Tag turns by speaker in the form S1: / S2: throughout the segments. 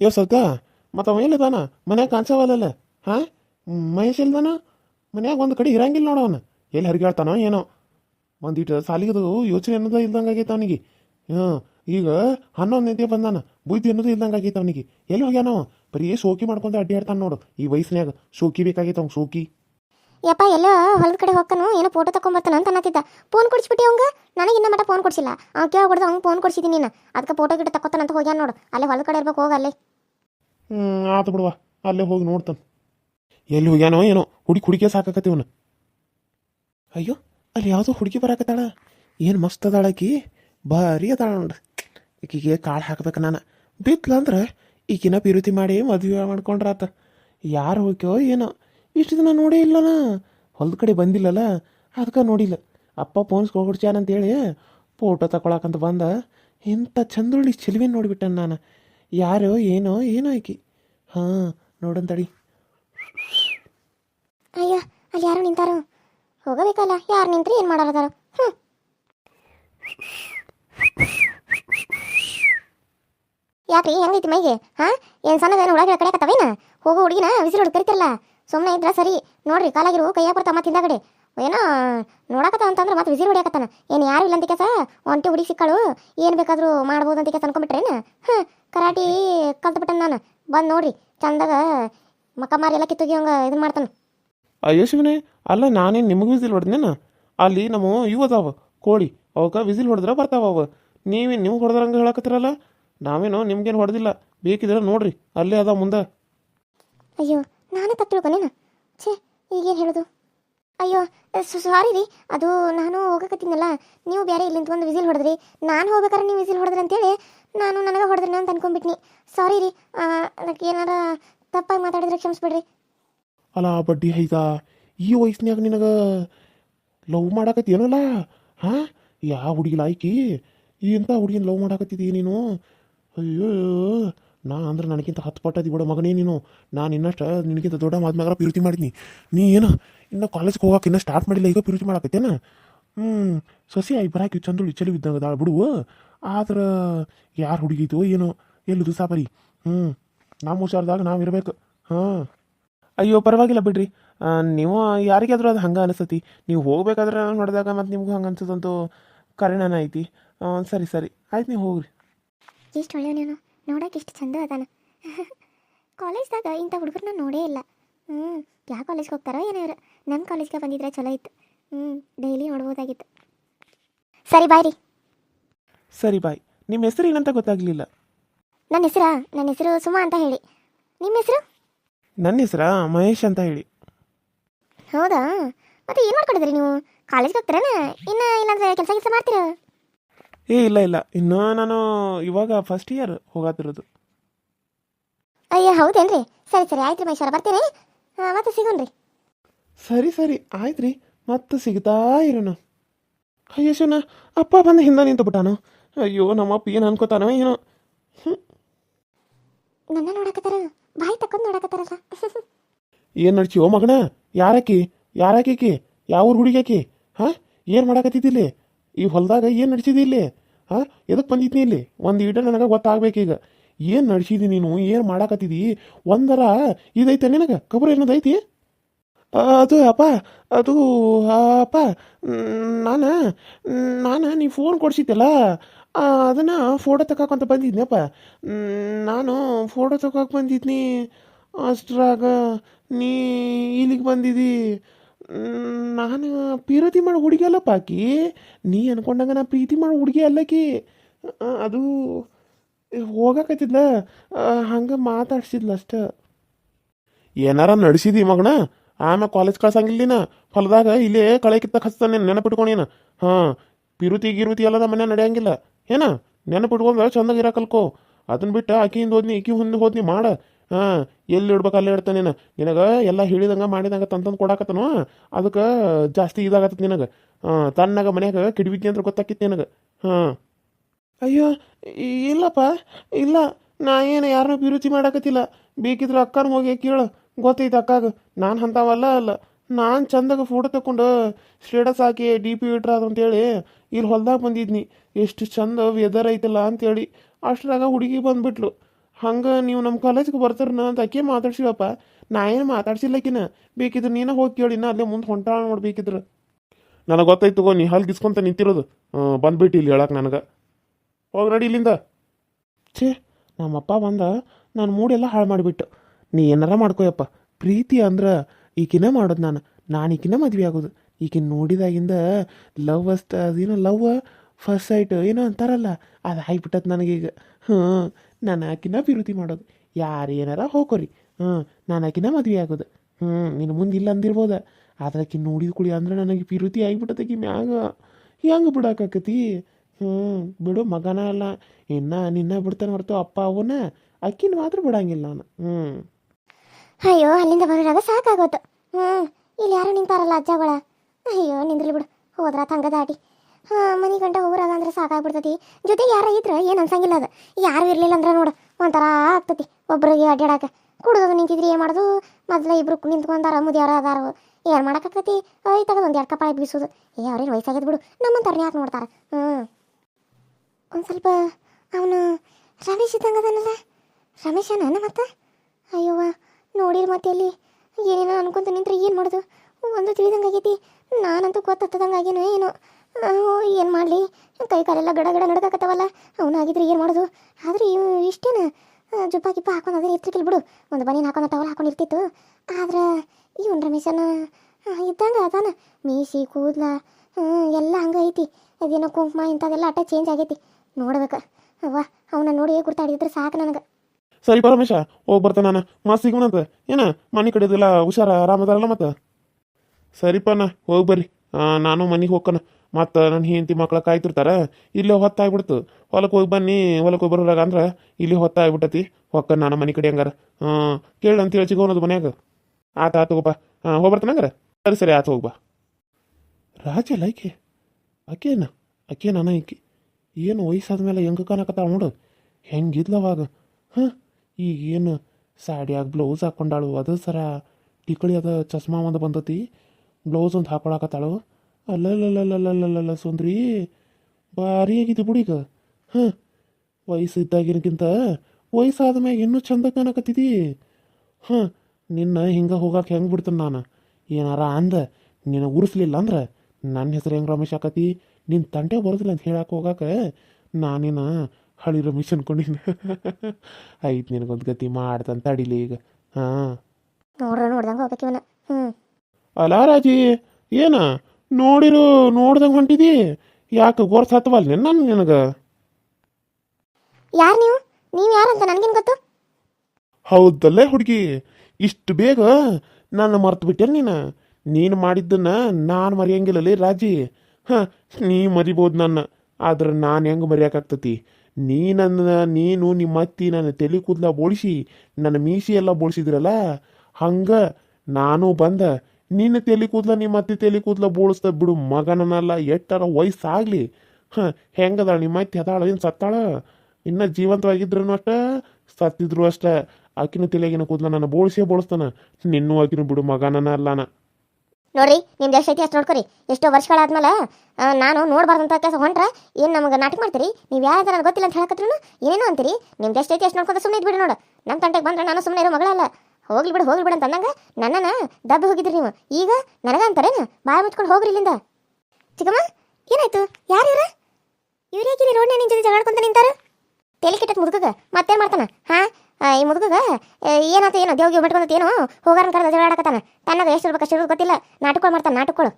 S1: ಯೋ ಸದ್ಕ ಮತ್ತು ಅವ ಎಲ್ಲಿದಾನ ಮನ್ಯಾಗ ಕಾಣಿಸವಲ್ಲ ಹಾಂ? ಮಹೇಶ್ ಇಲ್ದಾನ ಮನ್ಯಾಗ ಒಂದು ಕಡೆ ಇರಂಗಿಲ್ಲ ನೋಡು ಅವನು. ಎಲ್ಲಿ ಹರಿಗಾಡ್ತಾನೋ ಏನೋ. ಒಂದಿಟ್ಟು ಸಾಲಿಗದು ಯೋಚನೆ ಅನ್ನೋದು ಇಲ್ದಂಗೆ ಆಗೈತೆ ಅವನಿಗೆ. ಹಾಂ ಈಗ ಹನ್ನೊಂದು ನಿದ್ದೆ ಬಂದಾನ. ಬುದ್ಧಿ ಅನ್ನೋದು ಇಲ್ದಂಗೆ ಆಗೈತೆ ಅವನಿಗೆ. ಎಲ್ಲಿ ಹೋಗ್ಯಾನವ ಬರೀ ಶೋಕಿ ಮಾಡ್ಕೊಂಡು ಅಡ್ಡಾಡ್ತಾನೆ ನೋಡು. ಈ ವಯಸ್ಸಿನಾಗ ಶೋಕಿ ಬೇಕಾಗೈತೆ ಅವ್ನು ಶೋಕಿ.
S2: ಯಪ್ಪ, ಎಲ್ಲ ಹೊಲದ ಕಡೆ ಹೋಗ್ತಾನು, ಏನೋ ಫೋಟೋ ತಗೊಂಬರ್ತಾನ ಅಂತ ಅನ್ನತ್ತಿದ್ದ. ಫೋನ್ ಕೊಡಿಸ್ಬಿಟ್ಟಿ ಅವಂಗ? ನನಗೆ ಇನ್ನ ಮಟ್ಟ ಫೋನ್ ಕೊಡಿಸಿಲ್ಲ. ಅವ್ನು ಕೇಳ್ಬಿಡ್ದು ಅವ್ನು ಫೋನ್ ಕೊಡ್ಸಿದ್ದೀನಿ ನೀನು. ಅದಕ್ಕೆ ಫೋಟೋ ಗಿಟ ತಗೋತಾನ ಅಂತ ಹೋಗ್ಯಾನ ನೋಡು. ಅಲ್ಲೇ ಹೊಲದ ಕಡೆ ಇರ್ಬೇಕು, ಹೋಗ ಅಲ್ಲೇ.
S1: ಹ್ಞೂ ಆತು ಬಿಡುವ. ಅಲ್ಲೇ ಹೋಗಿ ನೋಡ್ತಾನೆ. ಎಲ್ಲಿ ಹೋಗ್ಯಾನೋ ಏನೋ ಹುಡುಕಿ ಸಾಕಾಕತ್ತಿ ಇವನು ಅಯ್ಯೋ, ಅಲ್ಲಿ ಯಾವುದೋ ಹುಡುಗಿ ಬರಾಕತ್ತಾಳ. ಏನು ಮಸ್ತ್ ಅದಾಳ ಆಕಿ. ಭಾರಿ ಅದಾಳ ನೋಡ್ರಿ ಈಕಿಗೆ ಕಾಳು ಹಾಕ್ಬೇಕು ನಾನು. ಬಿತ್ಲಂದ್ರೆ ಈಕಿನ ಪಿರುತಿ ಮಾಡಿ ಮದುವೆ ಮಾಡ್ಕೊಂಡ್ರಾತ. ಯಾರು ಹೋಗ್ಯೋ ಏನೋ. ಇಷ್ಟು ದಿನ ನೋಡೇ ಇಲ್ಲನ? ಹೊಲದ ಕಡೆ ಬಂದಿಲ್ಲಲ್ಲ ಅದಕ್ಕೆ ನೋಡಿಲ್ಲ. ಅಪ್ಪ ಫೋನ್ಸ್ ಅಂತೇಳಿ ಫೋಟೋ ತಗೊಳಕಂತ ಬಂದ. ಎಂಥ ಚಂದುಳ್ಳಿ ಚೆಲುವೆ ನೋಡಿಬಿಟ್ಟೆ ನಾನು. ಯಾರೋ, ಏನೋ ಏನೋ ಆಕಿ. ಹಾಂ ನೋಡಂತಡಿ
S2: ಅಯ್ಯ, ಅಲ್ಲಿ ಯಾರು ನಿಂತಾರು? ಹೋಗಬೇಕಲ್ಲ, ಯಾರು ನಿಂತ್ರಿ ಏನು ಮಾಡಾರದಾರೋ? ಹ್ಞೂ ಯಾಕ್ರಿ, ಹೆಂಗೈತಿ ಮೈಗೆ? ಹಾ, ಏನು ಸಣ್ಣದೇನು ಕಡೆ ಕಡೆಯಕತ್ತವೇನ ಹೋಗೋ ಹುಡುಗಿನ, ವಿಸಿಲ್ ಹೊಡ್ ಕರಿತಿರಲ್ಲ? ಸುಮ್ಮನೆ ಇದ್ರ ಸರಿ. ನೋಡ್ರಿ ಕಾಲಾಗಿರು ಕೈಯಾಗ ಬರ್ತಾವ ಮತ್ತೆ ಹಿಂದಾಗಡೆ. ಏನೋ ನೋಡಕತ್ತ ಅಂತಂದ್ರೆ ಮತ್ತೆ ವಿಸಿಲ್ ಹೊಡಿಯಾಕತ್ತಾನ. ಏನು ಯಾರು ಇಲ್ಲ ಅಂತಿಕೆ ಸರ್ ಒಂಟಿ ಹುಡುಗಿ ಸಿಕ್ಕಳು. ಏನು ಬೇಕಾದರೂ ಮಾಡ್ಬೋದು ಅಂತ ಕೆಲಸ ಅನ್ಕೊಂಡ್ಬಿಟ್ರೇನು ಹಾಂ ಕರಾಟಿ ಕಲ್ತ್ಬಿಟ್ಟೆ ನಾನು. ಬಂದು ನೋಡ್ರಿ ಚಂದಾಗ ಮಕ್ಕ ಮಾರಿ ಎಲ್ಲ ಕಿತ್ತೋಗಿ ಹಂಗ ಇದನ್ನ ಮಾಡ್ತಾನೆ.
S1: ಅಯ್ಯೋ ಶಿವನೇ ಅಲ್ಲ ನಾನೇನು ನಿಮಗೆ ವಿಸಿಲ್ ಹೊಡೆದ್ನೇನ? ಅಲ್ಲಿ ನಮ್ಮ ಇವು ಅದಾವ ಕೋಳಿ. ಅವಕ್ಕೆ ವಿಸಿಲ್ ಹೊಡೆದ್ರೆ ಬರ್ತಾವ ಅವ. ನೀವೇನು ನಿಮ್ಗೆ ಹೊಡೆದ್ರಂಗೆ ಹೇಳಕತ್ತಿರಲ್ಲ? ನಾವೇನು ನಿಮ್ಗೇನು ಹೊಡೆದಿಲ್ಲ. ಬೇಕಿದ್ರೆ ನೋಡ್ರಿ ಅಲ್ಲೇ ಅದಾವ ಮುಂದೆ.
S2: ಅಯ್ಯೋ ನಾನು ತಪ್ಪು ತಿಳ್ಕೊನೇನ ಛೇ, ಈಗೇನು ಹೇಳೋದು? ಅಯ್ಯೋ ಸಾರಿ ರೀ, ಅದು ನಾನು ಹೋಗಕತ್ತೀನಲ್ಲ, ನೀವು ಬೇರೆ ಇಲ್ಲಿಂದ ಒಂದು ವಿಸಿಲ್ ಹೊಡೆದ್ರಿ, ನಾನು ಹೋಗ್ಬೇಕಾದ್ರೆ ನೀವು ವಿಸಿಲ್ ಹೊಡೆದ್ರಿ ಅಂತೇಳಿ ನಾನು ನನಗೆ ಹೊಡೆದ್ರಿ ಅಂತ ಅನ್ಕೊಂಡ್ಬಿಟ್ನಿ ಸಾರಿ ರೀ ಅದಕ್ಕೆ ಏನಾರ ತಪ್ಪಾಗಿ ಮಾತಾಡಿದ್ರೆ ಕ್ಷಮಿಸ್ಬಿಡ್ರಿ.
S1: ಅಲ್ಲ ಬಡ್ಡಿ ಹೈದ, ಈ ವಯಸ್ಸಿನಾಗ ನಿನಗೆ ಲವ್ ಮಾಡಾಕತ್ತೇನಲ್ಲ ಹಾಂ? ಯಾವ ಹುಡುಗಿ ಲಾಯ್ಕಿ ಇಂಥ ಹುಡುಗಿನ ಲವ್ ಮಾಡಾಕತ್ತಿದ್ದೀ ನೀನು? ಅಯ್ಯೋ ನಾ ಅಂದ್ರೆ ನನಗಿಂತ ಹತ್ತು ಪಟ್ಟ ಬಿಡೋ ಮಗನೇ ನೀನು. ನಾನು ಇನ್ನಷ್ಟು, ನಿನಗಿಂತ ದೊಡ್ಡ ಮಾದ್ಮ್ಯಾಗ ಪ್ರೀತಿ ಮಾಡಿದ್ನಿ. ನೀ ಏನು? ಇನ್ನು ಕಾಲೇಜ್ಗೆ ಹೋಗಕ್ಕೆ ಇನ್ನೂ ಸ್ಟಾರ್ಟ್ ಮಾಡಿಲ್ಲ, ಈಗ ಪ್ರೀತಿ ಮಾಡಾಕತ್ತೇನ? ಹ್ಞೂ ಸಸಿ ಇಬ್ಬರು ಬರಾಕಿ ಚಂದುಳಿ ಇಚ್ಚಲಿ ಇದ್ದಂಗೆ ಅದಾಳ ಬಿಡು. ಆದ್ರೆ ಯಾರು ಹುಡುಗಿತು ಏನೋ? ಎಲ್ಲಿ ಸಾಪರಿ ಹ್ಞೂ ನಾವು ಹುಷಾರ್ದಾಗ ನಾವು ಇರಬೇಕು. ಹಾಂ. ಅಯ್ಯೋ, ಪರವಾಗಿಲ್ಲ ಬಿಡ್ರಿ. ನೀವು ಯಾರಿಗಾದ್ರೂ ಅದು ಹಂಗೆ ಅನಿಸ್ತತಿ ನೀವು ಹೋಗ್ಬೇಕಾದ್ರೆ ನೋಡಿದಾಗ ಮತ್ತು ನಿಮ್ಗೆ ಹಂಗೆ ಅನ್ಸೋದಂತೂ ಕಾರಣನೇ ಐತಿ. ಸರಿ ಸರಿ. ಆಯ್ತು ನೀವು ಹೋಗ್ರಿ.
S2: ಎಷ್ಟು ಒಳ್ಳೆಯ ನೀನು ನೋಡೋಕೆ ಎಷ್ಟು ಚಂದ ಅದಾನ. ಕಾಲೇಜ್ದಾಗ ಇಂಥ ಹುಡುಗರನ್ನ ನೋಡೇ ಇಲ್ಲ. ಹ್ಞೂ ಯಾವ ಕಾಲೇಜ್ಗೆ ಹೋಗ್ತಾರೋ ಏನೋ ಇವ್ರು. ನಮ್ಮ ಕಾಲೇಜ್ಗೆ ಬಂದಿದ್ರೆ ಚಲೋ ಇತ್ತು. ಹ್ಞೂ ಡೈಲಿ ನೋಡ್ಬೋದಾಗಿತ್ತು. ಸರಿ ಬಾಯ್ ರೀ.
S1: ಸರಿ ಬಾಯ್. ನಿಮ್ಮ ಹೆಸರು ಏನಂತ ಗೊತ್ತಾಗಲಿಲ್ಲ.
S2: ನನ್ನ ಹೆಸರಾ? ನನ್ನ ಹೆಸರು ಸುಮಾ ಅಂತ ಹೇಳಿ. ನಿಮ್ಮ ಹೆಸರು?
S1: ನನ್ನ ಹೆಸರಾ ಮಹೇಶ್ ಅಂತ ಹೇಳಿ.
S2: ಹೌದಾ? ಮತ್ತೆ ಏನು ಮಾಡ್ಕೊಂಡಿದ್ರಿ ನೀವು? ಕಾಲೇಜ್ಗೆ ಹೋಗ್ತೀರೇನ? ಇನ್ನು ಇಲ್ಲಾಂದ್ರೆ ಕೆಲಸ ಕೆಲಸ ಮಾಡ್ತೀರಾ?
S1: ಏ ಇಲ್ಲ ಇಲ್ಲ. ಇನ್ನೂ ನಾನು ಇವಾಗ ಫಸ್ಟ್ ಇಯರ್ ಹೋಗಾತಿರೋದು.
S2: ಅಯ್ಯ ಹೌದೇನ್ರಿ? ಸರಿ ಸರಿ. ಆಯ್ತು ರೀ ಮಹೇಶ್ವರ. ಬರ್ತೀನಿ. ಮತ್ತೆ ಸಿಗೋಣ್ರಿ.
S1: ಸರಿ ಸರಿ. ಆಯ್ತು ರೀ. ಮತ್ತೆ ಸಿಗ್ತಾ ಇರೋಣ. ಅಯ್ಯೋ ಶಿವನ ಅಪ್ಪ ಬಂದು ಹಿಂದೆ ನಿಂತು ಬಿಟ್ಟಾನು ಅಯ್ಯೋ ನಮ್ಮಪ್ಪ ಏನು ಅನ್ಕೋತಾನೋ ಏನೋ?
S2: ನನ್ನ ನೋಡಕತ್ತಾರ? ಬಾಯಿ ತಕ್ಕೊಂಡು ನೋಡಕತ್ತಾರಲ್ಲ?
S1: ಏನು ಓ ಮಗನ? ಯಾರಕ್ಕಿ? ಯಾರಾಕಿ ಯಾವ ಊರು ಹುಡುಗಾಕಿ ಹಾಂ? ಏನು ಮಾಡಾಕತ್ತಿದ್ದಿಲ್ಲಿ? ಈ ಹೊಲದಾಗ ಏನು ನಡ್ಸಿದಿ ಇಲ್ಲಿ? ಹಾಂ? ಎದಕ್ಕೆ ಬಂದಿದ್ನಿ ಇಲ್ಲಿ? ಒಂದು ಈಟ ನನಗೆ ಗೊತ್ತಾಗ್ಬೇಕೀಗ ಏನು ನಡೆಸಿದಿ ನೀನು? ಏನು ಮಾಡಾಕತ್ತಿದಿ? ಒಂದರ ಇದೈತೆ ನಿನಗೆ? ಕಬರ್ ಏನದೈತಿ ಅದು ಅಪ್ಪ ಅದು ಅಪ್ಪ ನಾನು ನಾನು ನೀ ಫೋನ್ ಕೊಡ್ಸಿದ್ದಲ್ಲ. ಅದನ್ನು ಫೋಟೋ ತಗೋಕಂತ ಬಂದಿದ್ನಪ್ಪ ಅಪ್ಪ. ನಾನು ಫೋಟೋ ತಗೋಕೆ ಬಂದಿದ್ನಿ. ಅಷ್ಟರಾಗ ನೀ ಇಲ್ಲಿಗೆ ಬಂದಿದ್ದಿ ನಾನು ಪ್ರೀತಿ ಮಾಡೋ ಹುಡುಗಿ ಅಲ್ಲಪ್ಪ ಆಕಿ ನೀ ಅನ್ಕೊಂಡಂಗ ನಾ ಪ್ರೀತಿ ಮಾಡೋ ಹುಡುಗಿ ಅಲ್ಲಕಿ ಅದು ಹೋಗಕತ್ತಿದ್ಲ. ಹಂಗೆ ಮಾತಾಡ್ಸಿದ್ಲ ಅಷ್ಟ. ಏನಾರ ನಡೆಸಿದಿ ಮಗನ? ಆಮೇಲೆ ಕಾಲೇಜ್ ಕಳ್ಸಂಗಿಲ್ಲಿನ ಹೊಲದಾಗ ಇಲ್ಲೇ ಕಳೆ ಕಿತ್ತಕ್ಕೆ ಹಚ್ತಾನೆ ನೆನಪಿಟ್ಕೊಂಡೇನ ಹಾಂ, ಪಿರುತಿ ಗಿರುತಿ ಎಲ್ಲದ ಮನೆ ನಡೆಯಂಗಿಲ್ಲ. ಏನ? ನೆನಪಿಟ್ಕೊಂಡ ಚಂದಾಗಿ ಇರ ಕಲ್ಕೋ ಅದನ್ನ ಬಿಟ್ಟು ಆಕಿಯಿಂದ ಹೋದ್ನಿ, ಈಕಿ ಮುಂದೆ ಹೋದ್ನಿ, ಮಾಡ. ಹಾಂ, ಎಲ್ಲಿ ಇಡ್ಬೇಕು ಅಲ್ಲೇ ನೀನು. ನಿನಗೆ ಎಲ್ಲ ಹೇಳಿದಂಗೆ ಮಾಡಿದಂಗೆ ತಂತಂದು ಕೊಡಾಕತ್ತನು. ಅದಕ್ಕೆ ಜಾಸ್ತಿ ಇದಾಗತ್ತೆ ನಿನಗೆ. ಹಾಂ ತನ್ನಾಗ ಮನ್ಯಾಗ ಕಿಡಿಬಿಟ್ಟಿ ಅಂತ ಗೊತ್ತಾಕಿತ್ತು ನಿನಗೆ. ಹಾಂ. ಅಯ್ಯೋ ಇಲ್ಲಪ್ಪ, ಇಲ್ಲ. ನಾ ಏನು ಯಾರನ್ನೂ ಅಭಿರುಚಿ ಮಾಡಾಕತ್ತಿಲ್ಲ. ಬೇಕಿದ್ರೆ ಅಕ್ಕನ ಹೋಗಿ ಕೇಳು. ಗೊತ್ತೈತೆ ಅಕ್ಕಾಗ. ನಾನು ಅಂಥವಲ್ಲ ಅಲ್ಲ. ನಾನು ಚಂದಾಗ ಫೋಟೋ ತಕ್ಕೊಂಡು ಸ್ಟೇಟಸ್ ಹಾಕಿ ಡಿ ಪಿ ಇಟ್ರ ಅಂತೇಳಿ ಇಲ್ಲಿ ಹೊಲ್ದಾಗ ಬಂದಿದ್ನಿ. ಎಷ್ಟು ಚಂದ ವೆದರ್ ಐತಲ್ಲ ಅಂತೇಳಿ ಅಷ್ಟರಾಗ ಹುಡುಗಿ ಬಂದ್ಬಿಟ್ಲು. ಹಂಗೆ ನೀವು ನಮ್ಮ ಕಾಲೇಜ್ಗೆ ಬರ್ತಾರನ ಅಂತ ಆಕೆ ಮಾತಾಡ್ಸಿವಪ್ಪ. ನಾ ಏನು ಮಾತಾಡ್ಸಿಲ್ಲಕಿನ ಬೇಕಿದ್ರೆ ನೀನ ಹೋಗಿ ಕೇಳಿ ನಾ ಅಲ್ಲೇ ಮುಂದೆ ಹೊಂಟಾಳ ನೋಡ್ಬೇಕಿದ್ರೆ ನನಗೆ ಗೊತ್ತಾಯ್ತು ತಗೋ, ನೀ ಹಲ್ಲು ಗಿಸ್ಕೊಂತ ನಿಂತಿರೋದು. ಬಂದ್ಬಿಟ್ಟು ಇಲ್ಲಿ ಹೇಳಕ್ಕೆ ನನಗೆ. ಹೋಗಿ ನಡಿ ಇಲ್ಲಿಂದ. ಛೇ, ನಮ್ಮಪ್ಪ ಬಂದ, ನಾನು ಮೂಡೆಲ್ಲ ಹಾಳು ಮಾಡಿಬಿಟ್ಟು. ನೀ ಏನಾರ ಮಾಡ್ಕೋಯಪ್ಪ. ಪ್ರೀತಿ ಅಂದ್ರೆ ಈಕಿನ ಮಾಡೋದು ನಾನು. ನಾನು ಈಕಿನ ಮದ್ವೆ ಆಗೋದು. ಈಕಿನ ನೋಡಿದಾಗಿಂದ ಲವ್ ಅಷ್ಟ, ಅದೇನೋ ಲವ್, ಫಸ್ಟ್ ಸೈಟ್, ಏನೋ ಅಂತಾರಲ್ಲ. ಅದು ಆಗ್ಬಿಟ್ಟತ್ ನನಗೀಗ. ಹ್ಞೂ ನಾನು ಆಕಿನ ಪ್ರೀತಿ ಮಾಡೋದು. ಯಾರು ಏನಾರ ಹೋಗೋರಿ ಹ್ಞೂ ನಾನು ಆಕಿನ ಮದುವೆ ಆಗೋದು. ಹ್ಞೂ ನಿನ್ನ ಮುಂದೆ ಇಲ್ಲ ಅಂದಿರ್ಬೋದ. ಆದ್ರೆ ಆಕಿ ನೋಡಿದ ಕುಳಿ ಅಂದ್ರೆ ನನಗೆ ಪ್ರೀತಿ ಆಗಿಬಿಟ್ಟತಕಿ ಮ್ಯಾಗ. ಹೆಂಗೆ ಬಿಡಾಕತಿ ಹ್ಞೂ, ಬಿಡು, ಮಗನ ಅಲ್ಲ. ಇನ್ನ ನಿನ್ನ ಬಿಡ್ತಾನೆ ಹೊರತು ಅಪ್ಪ ಅವನ ಅಕ್ಕಿನ ಮಾತ್ರ ಬಿಡಂಗಿಲ್ಲ ನಾನು. ಹ್ಞೂ.
S2: ಅಯ್ಯೋ, ಅಲ್ಲಿಂದ ಬರೋದಾಗ ಸಾಕಾಗೋತು. ಹ್ಞೂ, ಇಲ್ಲಿ ಯಾರು ನಿಂತಾರಲ್ಲ ಅಜ್ಜಗಳ ಅಯ್ಯೋ, ನಿಂದ್ರಲಿ ಬಿಡು. ಹೋದ್ರ ತಂಗ ದಾಟಿ ಮನೆ ಗಂಟ ಹೋಗ್ರಾಗ ಅಂದ್ರೆ ಸಾಕಾಗ್ಬಿಡ್ತತಿ. ಜೊತೆಗೆ ಯಾರ ಇದ್ರೆ ಏನು ಅನ್ಸಂಗಿಲ್ಲ ಅದು. ಯಾರು ಇರಲಿಲ್ಲ ಅಂದ್ರೆ ನೋಡು, ಒಂಥರ ಆಗ್ತತಿ. ಒಬ್ರಿಗೆ ಅಡ್ಡಾಡಕ ಕುಡ್ದು ನಿಂತಿದ್ರಿ ಏನು ಮಾಡೋದು? ಮೊದಲ ಇಬ್ರು ನಿಂತ್ಕೊಂಡಾರ ಮುದಿಯವ್ರ ಅದಾರ. ಏನು ಮಾಡೋಕ್ಕಾಗ್ತತಿ ಐ ತಗದು ಒಂದು ಎರಡು ಕಪಾಳಿ ಬೀಸೋದು. ಏ, ಅವ್ರೇನು ವಯಸ್ಸಾಗ್ಯದ ಬಿಡು. ನಮ್ಮಂತವ್ರನ್ನ ಯಾಕೆ ನೋಡ್ತಾರೆ? ಹ್ಞೂ ಒಂದು ಸ್ವಲ್ಪ ಅವನು ರಮೇಶ್ ಇದ್ದಂಗದನಲ್ಲ ರಮೇಶ ನಾನು ಮತ್ತೆ? ಅಯ್ಯವ್ವ ನೋಡಿರಿ ಮತ್ತೆ ಎಲ್ಲಿ? ಏನೇನೋ ಅನ್ಕೊಂತ ನಿಂತ್ರೆ ಏನು ಮಾಡೋದು? ಒಂದು ತಿಳಿದಂಗೆ ಆಗೈತಿ ನಾನಂತೂ ಗೊತ್ತತ್ತದಂಗೆ ಆಗೇನೋ ಏನೋ. ಏನು ಮಾಡಲಿ? ಕೈ ಕಾಲೆಲ್ಲ ಗಡ ಗಡ ಅವನು ಅವನಾಗಿದ್ರೆ ಏನು ಮಾಡೋದು? ಆದ್ರೆ ಇವು ಇಷ್ಟೇನ? ಜುಬ್ಬಾ ಕಿಪ್ಪ ಹಾಕೊಂಡು ಅದೇ ಇರ್ತಿರ್ಕಿಲ್ಲ ಬಿಡು ಒಂದು ಬನೀನ್ ಹಾಕೊಂಡು ಟವಲ್ ಹಾಕೊಂಡಿರ್ತಿತ್ತು ಆದ್ರೆ ಇವನ್ ರಮೇಶನ ಇದ್ದಂಗೆ ಅದಾನ. ಮೀಸಿ ಕೂದ್ಲ ಎಲ್ಲ ಹಂಗೆ ಐತಿ. ಅದೇನೋ ಕುಂಕುಮ, ಇಂಥದೆಲ್ಲ ಅಟ್ಟ ಚೇಂಜ್ ಆಗೈತಿ. ನೋಡ್ಬೇಕು. ಅವ್ವ, ಅವನ ನೋಡಿ ಗುರ್ತಾಡಿದ್ರೆ ಸಾಕು ನನಗೆ.
S1: ಸರಿ ಪರಮೇಶ ಹೋಗಿ ಬರ್ತೇನೆ ನಾನು. ಮಸ್ತ್ ಸಿಗೋಣಂತ ಏನ, ಮನೆ ಕಡೆದೆಲ್ಲ ಹುಷಾರ ಆರಾಮದಾರಲ್ಲ ಮತ್ತೆ? ಸರಿಪ ನಾ ಹೋಗಿ ಬರ್ರಿ. ನಾನು ಮನೆಗೆ ಹೋಗ್ಕನ ಮತ್ತು ನನ್ನ ಹೆಂಡತಿ ಮಕ್ಳು ಕಾಯ್ತಿರ್ತಾರೆ ಇಲ್ಲೇ ಹೊತ್ತಾಗ್ಬಿಡ್ತು. ಹೊಲಕ್ಕೆ ಹೋಗಿ ಬನ್ನಿ ಹೊಲಕ್ಕೆ ಹೋಗಿ ಬರೋರಾಗ ಅಂದ್ರೆ ಇಲ್ಲಿ ಹೊತ್ತಾಗ್ಬಿಟ್ಟತಿ. ಹೊಕ್ಕ ನಾನು ಮನೆ ಕಡೆ ಹಂಗಾರ. ಹಾಂ ಕೇಳಿ ಅಂತ ಹೇಳಿ ಸಿಗೋನದು ಮನ್ಯಾಗ. ಆತ ಆತ ಹೋಗಪ್ಪ. ಹಾಂ ಹೋಗಿ ಬರ್ತಾನೆ ಸರಿ ಸರಿ, ಆತ ಹೋಗ್ಬಾ. ರಾಜ ಆಕೆ ಆಕೇನ ಆಕೆ ನಾನು ಈಕೆ. ಏನು ವಯಸ್ಸಾದ ಮೇಲೆ ಹೆಂಗೆ ಕಾಣಕತ್ತಾಳ ನೋಡು. ಹೆಂಗಿದ್ಲವಾಗ ಹಾಂ, ಈಗ ಏನು ಸಾಡ್ಯಾಗ ಬ್ಲೌಸ್ ಹಾಕೊಂಡಾಳು. ಅದು ಸರ ಟಿಕಳಿ ಅದ, ಚಸ್ಮಾ ಒಂದು ಬಂದತಿ. ಬ್ಲೌಸ್ ಒಂದು ಹಾಕೊಳಕತ್ತಾಳು. ಅಲ್ಲಲ್ಲಲ್ಲಲ್ಲಲ್ಲಲ್ಲ ಸುಂದ್ರಿ ಭಾರಿ ಆಗಿದೆ ಬಿಡೀಗ ಹಾಂ ವಯಸ್ಸು ಇದ್ದಾಗಿನಕ್ಕಿಂತ ವಯಸ್ಸಾದ ಮ್ಯಾಗ ಇನ್ನೂ ಚಂದ ಕಾಣಕತ್ತಿದಿ. ಹಾಂ ನಿನ್ನ ಹಿಂಗೆ ಹೋಗಕ್ಕೆ ಹೆಂಗೆ ಬಿಡ್ತಾನೆ ನಾನು? ಏನಾರ ಅಂದ ನಿನ್ನ ಉರಿಸ್ಲಿಲ್ಲ ಅಂದ್ರೆ ನನ್ನ ಹೆಸರು ಹೆಂಗೆ ರಮೇಶ್ ಆಕತಿ? ನಿನ್ನ ತಂಟೆ ಬರೋದಿಲ್ಲ ಅಂತ ಹೇಳಕ್ಕೆ ಹೋಗಕ್ಕೆ ನಾನಿನ ಹಳಿ ರಮೇಶ್ ಅನ್ಕೊಂಡಿನಿ. ಐತ್ ನಿನಗೊಂದು ಗತಿ ಮಾಡ್ತಂತ ಅಡಿಲಿ ಈಗ. ಹಾಂ.
S2: ನೋಡ್ರ ನೋಡ್ದಂಗೆ ಇವನ. ಹ್ಞೂ
S1: ಅಲ್ಲ ರಾಜಿ ಏನ? ನೋಡಿರು ನೋಡ್ದಂಗೆ ಹೊಂಟಿದಿ? ಯಾಕೆ ಗೋರ್ಸ್ ಹತ್ತವಲ್ ನಾನು ನಿನಗೆ?
S2: ಯಾರು ನೀವು? ನೀವು ಯಾರಂತ ನನಗೇನು ಗೊತ್ತು?
S1: ಹೌದಲ್ಲೇ ಹುಡುಗಿ. ಇಷ್ಟು ಬೇಗ ನನ್ನ ಮರ್ತು ಬಿಟ್ಟೆ ನೀನು? ನೀನು ಮಾಡಿದ್ದನ್ನ ನಾನು ಮರೆಯಂಗಿಲ್ಲಲ್ಲಿ ರಾಜಿ. ಹಾಂ ನೀ ಮರಿಬೋದು ನನ್ನ. ಆದ್ರೆ ನಾನು ಹೆಂಗೆ ಮರೆಯೋಕ್ಕಾಗ್ತತಿ ನೀ ನನ್ನ ನೀನು ನಿಮ್ಮ ಅತ್ತಿ ನನ್ನ ತಲೆ ಕೂದಲ ಬೋಳಿಸಿ ನನ್ನ ಮೀಸಿ ಎಲ್ಲ ಬೋಳಿಸಿದ್ರಲ್ಲ? ಹಂಗೆ ನಾನು ಬಂದ ನಿನ್ನ ತಲೆ ಕೂದಲ ನಿಮ್ಮ ಅತ್ತೆ ತಲೆ ಕೂದಲ ಬೋಳಿಸ್ದ ಬಿಡು. ಮಗನನ್ನಲ್ಲ ಎಟ್ಟರ ವಯಸ್ಸಾಗ್ಲಿ. ಹಾಂ, ಹೆಂಗದಾಳ? ನಿಮ್ಮ ಅತ್ತೆ ಅದಾಳ, ಏನು ಸತ್ತಾಳ? ಇನ್ನ ಜೀವಂತವಾಗಿದ್ರು ಅಷ್ಟ? ಸತ್ತಿದ್ರು ಅಷ್ಟ. ಆಕಿನ ತಲೆಗಿನ ಕೂದಲ ನನ್ನ ಬೋಳ್ಸೇ ಬೋಳಿಸ್ತಾನ. ನಿನ್ನೂ ಆಕಿನ ಬಿಡು ಮಗನನ ಅಲ್ಲನ
S2: ನೋಡ್ರಿ ನಿಮ್ದು ಐತಿ ಅಷ್ಟು ನೋಡ್ಕೊರಿ. ಎಷ್ಟೋ ವರ್ಷಗಳಾದ್ಮೇಲೆ ನಾನು ನೋಡ್ಬಾರ್ದಂತ ಕೆಲಸ ಹೊಂಟ್ರೆ, ಏನು ನಮಗೆ ನಾಟಕ ಮಾಡ್ತೀರಿ? ನೀವು ಯಾರು ನನಗೆ ಗೊತ್ತಿಲ್ಲ ಅಂತ ಹೇಳಕತ್ರು ಏನೇನೋ ಅಂತೀರಿ? ನಿಮ್ದು ಐತಿ ಅಷ್ಟು ನೋಡ್ಕೊಂಡು ಸುಮ್ಮನೆ ಇದ್ಬಿಡಿ ನೋಡು. ನಮ್ಮ ತಂಟೆಗೆ ಬಂದ್ರೆ ನಾನು ಸುಮ್ಮನೆ ಇರೋ ಮಗಳಲ್ಲ. ಹೋಗ್ಲಿ ಬಿಡು ಹೋಗ್ಲಿ ಬಿಡು ಅಂತ ಅಂದಂಗೆ ನನ್ನನ್ನು ದಬ್ಬಿ ಹೋಗಿದ್ರಿ ನೀವು. ಈಗ ನನಗ ಅಂತಾರೇನು ಬಾಯ ಮುಚ್ಕೊಂಡು ಹೋಗ್ರಿ ಇಲ್ಲಿಂದ? ಚಿಕ್ಕಮ್ಮ, ಏನಾಯ್ತು? ಯಾರು ಇವ್ರ? ಇವ್ರು ಯಾಕೆ ರೋಡ್ನ ನಿನ್ನ ಜೊತೆ ಜಗಾಡ್ಕೊಂತ ನಿಂತಾರ? ತಲೆ ಕೆಟ್ಟತ್ ಮುದುಕಗ, ಮತ್ತೇನು ಮಾಡ್ತಾನ? ಹಾ? ಈ ಮುದುಕಗ ಏನಾತ ಏನು, ದೇವ್ಗೆ ಬಿಟ್ಕೊಂಡತ್ ಏನೋ ಹೋಗಾರ ಕರೆದ ಜಗಾಡಕತ್ತಾನ ತನ್ನಗ ಎಷ್ಟು ಇರ್ಬೇಕು ಅಷ್ಟು ಗೊತ್ತಿಲ್ಲ. ನಾಟಕಗಳು ಮಾಡ್ತಾನೆ ನಾಟಕಗಳು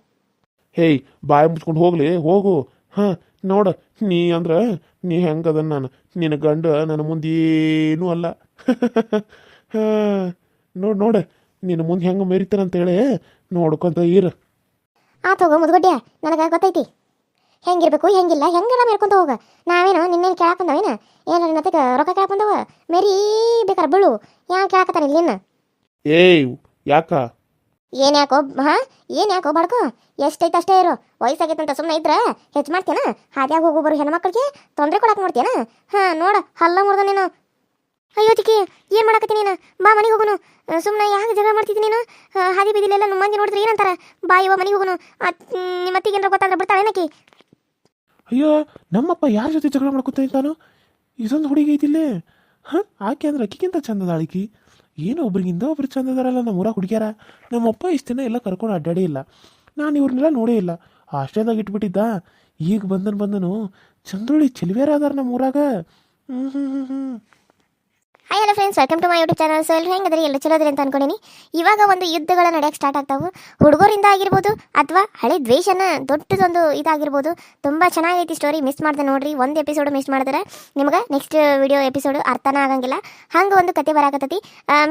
S1: ಹೇಯ್, ಬಾಯಿ ಮುಚ್ಕೊಂಡು ಹೋಗ್ಲಿ, ಹೋಗು. ಹಾಂ, ನೋಡ, ನೀ ಅಂದ್ರ ನೀ ಹೆಂಗದ ನಾನು? ನಿನ್ನ ಗಂಡ ನನ್ನ ಮುಂದೇನೂ ಅಲ್ಲ. ಹಾಂ. ನೋಡ್ ನೋಡು. ನಿನ್ನ ಮುಂದೆ ಹೆಂಗೆ ಮೆರಿತಾನಂತೇಳಿ ನೋಡ್ಕೊಂತ ಇರು.
S2: ಆ ತಗೋ ಮುದ್ಗಡ್ಡೆ ನನಗೆ ಗೊತ್ತೈತಿ. ಹೆಂಗಿರ್ಬೇಕು ಹೆಂಗಿಲ್ಲ ಹೆಂಗೆಲ್ಲ ಮೇರ್ಕೊಂತ ಹೋಗ. ನಾವೇನು ನಿನ್ನೇನು ಕೇಳಕ್ ಬಂದವೇನ ಏನಾರ ಹತ್ತಿಗೆ ರೊಕ್ಕ ಕೇಳಕ್ ಬಂದವ? ಮೇರಿ ಬೇಕಾರ ಬೀಳು. ಯಾ ಕೇಳಾಕತ್ತಾರ ಇಲ್ಲಿನ
S1: ಏಯ್ ಯಾಕ?
S2: ಏನ್ ಯಾಕೋ ಹಾ? ಏನ್ ಯಾಕೋ ಬಡ್ಕೋ ಎಷ್ಟೈತೆ ಅಷ್ಟೇ ಇರು. ವಯಸ್ಸಾಗೈತಂತ ಸುಮ್ಮನೆ ಇದ್ರ ಹೆಚ್ಚು ಮಾಡ್ತೇನ ಹಾದ್ಯಾಗ ಹೋಗೋ ಬರೋ ಹೆಣ್ಮಕ್ಳಿಗೆ. ತೊಂದರೆ ಕೊಡಕ್ ನೋಡ್ತೇನ ಹಾ ನೋಡ. ಹಲ್ಲ ಮುರ್ದ ನೀನು. ಅಯ್ಯೋ ಚಿಕ್ಕಿ ಏನ್ ಮಾಡಕತ್ತಿ ನೀನು? ಬಾ ಮನೆಗೆ ಹೋಗೋನು. ಸುಮ್ಮನೆ ಯಾಕೆ ಜಗಳ ಮಾಡ್ತಿದ್ದೀನಿ ನೀನು? ಹಾದಿ ಬೀದಿಲೆಲ್ಲ ಮಂದಿ ನೋಡಿದ್ರೆ ಏನಂತಾರ? ಬಾ ಇವ ಮನೆಗೆ ಹೋಗೋನು. ನಿಮ್ಮ ಅತ್ತಿಗೆ ಏನಾರ ಗೊತ್ತಾದ್ರೆ ಬಿಡ್ತಾಳೆ ಏನಕ್ಕೆ?
S1: ಅಯ್ಯೋ, ನಮ್ಮಪ್ಪ ಯಾರ ಜೊತೆ ಜಗಳ ಮಾಡ್ಕೊತ ಇದ್ದಾನು ಇದೊಂದು ಹುಡುಗಿ ಐತಿಲ್ಲೇ ಹಾಂ? ಆಕೆ ಅಂದ್ರೆ ಅಕ್ಕಿಗಿಂತ ಚಂದದ ಆಳಿಕಿ. ಏನು ಒಬ್ರಿಗಿಂದ ಒಬ್ರು ಚಂದದಾರಲ್ಲ ನಮ್ಮ ಊರಾಗ ಹುಡುಗಿಯಾರ. ನಮ್ಮಪ್ಪ ಇಷ್ಟು ದಿನ ಎಲ್ಲ ಕರ್ಕೊಂಡು ಅಡ್ಡಾಡಿ ಇಲ್ಲ. ನಾನು ಇವ್ರನ್ನೆಲ್ಲ ನೋಡೇ ಇಲ್ಲ. ಹಾಸ್ಟೆಲ್ದಾಗ ಇಟ್ಬಿಟ್ಟಿದ್ದ. ಈಗ ಬಂದನು ಬಂದನು ಚಂದ್ರುಳಿ ಚೆಲುವೇರ ಅದಾರ ನಮ್ಮ ಊರಾಗ. ಹ್ಞೂ ಹ್ಞೂ ಹ್ಞೂ ಹ್ಞೂ
S2: hi hello friends welcome to my YouTube channel so ಎಲ್ಲರೂ ಹೆಂಗದ್ರಿ ಎಲ್ಲ ಚಲೋ ಅಂತ ಅನ್ಕೊಂಡಿನಿ. ಇವಾಗ ಒಂದು ಯುದ್ಧಗಳ ನಡೆಯಕ್ಕೆ ಸ್ಟಾರ್ಟ್ ಆಗ್ತಾವೆ. ಹುಡುಗರಿಂದ ಆಗಿರ್ಬೋದು ಅಥವಾ ಹಳೆ ದ್ವೇಷನ ದೊಡ್ಡದೊಂದು ಇದಾಗಿರ್ಬೋದು. ತುಂಬ ಚೆನ್ನಾಗೈತಿ ಸ್ಟೋರಿ ಮಿಸ್ ಮಾಡ್ದೆ ನೋಡ್ರಿ. ಒಂದು ಎಪಿಸೋಡ್ ಮಿಸ್ ಮಾಡಿದ್ರೆ ನಿಮ್ಗೆ ನೆಕ್ಸ್ಟ್ ವಿಡಿಯೋ ಎಪಿಸೋಡ್ ಅರ್ಥನ ಆಗಂಗಿಲ್ಲ. ಹಂಗೆ ಒಂದು ಕತೆ ಬರಾಕತ್ತೈತಿ.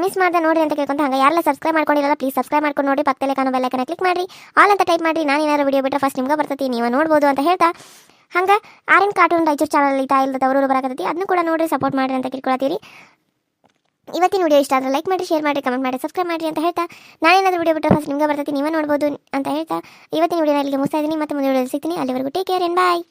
S2: ಮಿಸ್ ಮಾಡ್ದೆ ನೋಡ್ರಿ ಅಂತ ಕೇಳ್ಕೊಂತ ಹಂಗೆ ಯಾರೆಲ್ಲ ಸಬ್ಸ್ಕ್ರೈಬ್ ಮಾಡ್ಕೊಂಡಿರಲ್ಲ ಪ್ಲೀಸ್ ಸಬ್ಸ್ಕ್ರೈಬ್ ಮಾಡ್ಕೊಂಡು ನೋಡಿ ಪಕ್ಕದಲ್ಲೇ ಕಾಣೋ ಬೆಲ್ಲೈಕನ ಕ್ಲಿಕ್ ಮಾಡಿ ಆಲ್ ಅಂತ ಟೈಪ್ ಮಾಡಿ ನಾನು ಏನಾದ್ರು ವಿಡಿಯೋ ಬಿಟ್ಟರೆ ಫಸ್ಟ್ ನಿಮ್ಗೆ ಬರ್ತೈತಿ. ನೀವು ನೋಡ್ಬೋದು ಅಂತ ಹೇಳ್ತಾ. ಹಂಗೆ R N cartoon Raichur channel ಅವರು ಬರಾಕತ್ತೈತಿ. ಅದನ್ನು ಕೂಡ ನೋಡಿ ಸಪೋರ್ಟ್ ಮಾಡಿರಿ ಅಂತ ಕೇಳ್ಕೊಳತ್ತೀರಿ ಇವತ್ತಿನ ವಿಡಿಯೋ ಇಷ್ಟ ಆದರೆ ಲೈಕ್ ಮಾಡಿ ಶೇರ್ ಮಾಡಿ ಕಮೆಂಟ್ ಮಾಡಿ ಸಬ್ಸ್ಕ್ರೈಬ್ ಮಾಡಿ ಅಂತ ಹೇಳ್ತಾ ನಾನೇನಾದರೂ ವಿಡಿಯೋ ಬಿಟ್ಟರೆ ಫಸ್ಟ್ ನಿಮಗೆ ಬರ್ತೈತಿ, ನೀವೇ ನೋಡ್ಬೋದು ಅಂತ ಹೇಳ್ತಾ ಇವತ್ತಿನ ವಿಡಿಯೋ ಇಲ್ಲಿಗೆ ಮುಗಿಸ್ತಾ ಇದ್ದೀನಿ. ಮತ್ತೆ ಮುಂದೆ ವಿಡಿಯೋ ಸಿಗ್ತೀನಿ. ಅಲ್ಲಿವರೆಗೂ ಟೇಕ್ ಕೇರ್ ಎನ್ ಬಾಯ್